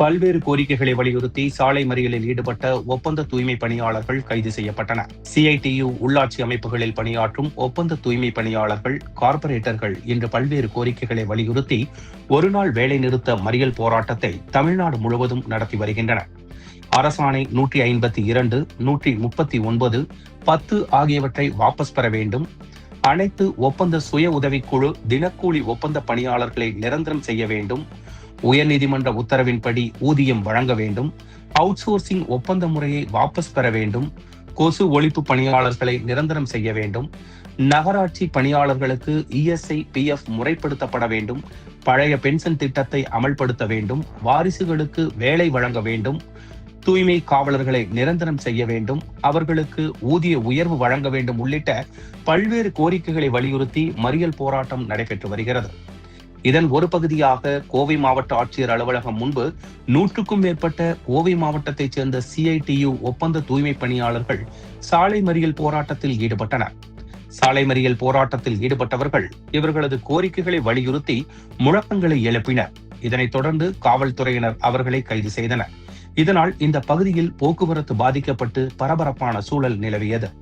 பல்வேறு கோரிக்கைகளை வலியுறுத்தி சாலை மறியலில் ஈடுபட்ட ஒப்பந்த தூய்மை பணியாளர்கள் கைது செய்யப்பட்டனர். சிஐடியு உள்ளாட்சி அமைப்புகளில் பணியாற்றும் ஒப்பந்த தூய்மை பணியாளர்கள் கார்ப்பரேட்டர்கள் இன்று பல்வேறு கோரிக்கைகளை வலியுறுத்தி ஒருநாள் வேலைநிறுத்த மறியல் போராட்டத்தை தமிழ்நாடு முழுவதும் நடத்தி வருகின்றனர். அரசாணை நூற்றி ஐம்பத்தி இரண்டு நூற்றி முப்பத்தி ஒன்பது பத்து ஆகியவற்றை வாபஸ் பெற வேண்டும். அனைத்து ஒப்பந்த சுய உதவிக்குழு தினக்கூலி ஒப்பந்த பணியாளர்களை நிரந்தரம் செய்ய வேண்டும். உயர்நீதிமன்ற உத்தரவின்படி ஊதியம் வழங்க வேண்டும் அவுட்சோர்சிங் ஒப்பந்த முறையை வாபஸ் பெற வேண்டும் கொசு ஒழிப்பு பணியாளர்களை நிரந்தரம் செய்ய வேண்டும் நகராட்சி பணியாளர்களுக்கு இஎஸ்ஐ பிஎஃப் முறைப்படுத்தப்பட வேண்டும் பழைய பென்ஷன் திட்டத்தை அமல்படுத்த வேண்டும் வாரிசுகளுக்கு வேலை வழங்க வேண்டும் தூய்மை காவலர்களை நிரந்தரம் செய்ய வேண்டும் அவர்களுக்கு ஊதிய உயர்வு வழங்க வேண்டும் உள்ளிட்ட பல்வேறு கோரிக்கைகளை வலியுறுத்தி மறியல் போராட்டம் நடைபெற்று வருகிறது. இதன் ஒரு பகுதியாக கோவை மாவட்ட ஆட்சியர் அலுவலகம் முன்பு நூற்றுக்கும் மேற்பட்ட கோவை மாவட்டத்தைச் சேர்ந்த சிஐடியு ஒப்பந்த தூய்மை பணியாளர்கள் சாலை மறியல் போராட்டத்தில் ஈடுபட்டனர். சாலை மறியல் போராட்டத்தில் ஈடுபட்டவர்கள் இவர்களது கோரிக்கைகளை வலியுறுத்தி முழக்கங்களை எழுப்பினர். இதனைத் தொடர்ந்து காவல்துறையினர் அவர்களை கைது செய்தனர். இதனால் இந்த பகுதியில் போக்குவரத்து பாதிக்கப்பட்டு பரபரப்பான சூழல் நிலவியது.